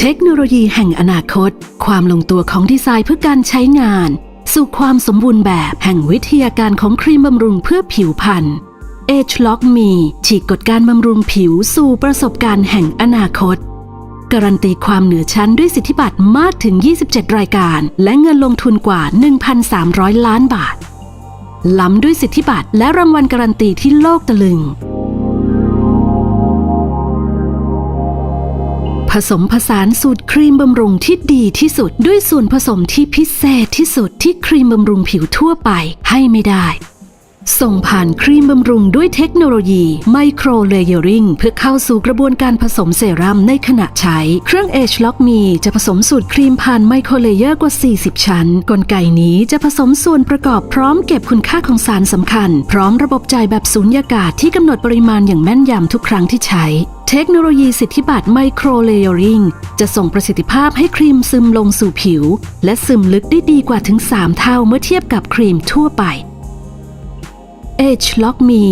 เทคโนโลยีแห่งอนาคต ความลงตัวของดีไซน์เพื่อการใช้งาน สู่ความสมบูรณ์แบบแห่งวิทยาการของครีมบำรุงเพื่อผิวพรรณ Age Lock Me ฉีกกฎการบำรุงผิวสู่ประสบการณ์แห่งอนาคต การันตีความเหนือชั้นด้วยสิทธิบัตรมากถึง 27 รายการ และเงินลงทุนกว่า 1,300 ล้านบาท ล้ำด้วยสิทธิบัตรและรางวัลการันตีที่โลกตะลึง ผสมผสานสูตรครีมบำรุงที่ดีที่สุด ด้วยส่วนผสมที่พิเศษที่สุดที่ครีมบำรุงผิวทั่วไปให้ไม่ได้ ส่งผ่านครีมบำรุงด้วยเทคโนโลยีไมโครเลเยอริงเพื่อเข้าสู่กระบวนการผสมเซรั่มในขณะใช้ เครื่อง Age Lock Me จะผสมสูตรครีมผ่านไมโครเลเยอร์กว่า 40 ชั้น กลไกนี้จะผสมส่วนประกอบพร้อมเก็บคุณค่าของสารสำคัญ พร้อมระบบจ่ายแบบสูญญากาศที่กำหนดปริมาณอย่างแม่นยำทุกครั้งที่ใช้เทคโนโลยีสิทธิบัตรไมโครเลเยอริงจะส่งประสิทธิภาพให้ครีมซึมลงสู่ผิว และซึมลึกได้ดีกว่าถึง 3 เท่าเมื่อเทียบกับครีมทั่วไป เอชล็อกมี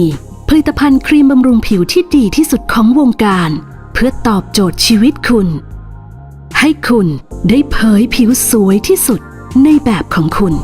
ผลิตภัณฑ์ครีมบำรุงผิวที่ดีที่สุดของวงการ เพื่อตอบโจทย์ชีวิตคุณ ให้คุณได้เผยผิวสวยที่สุดในแบบของคุณ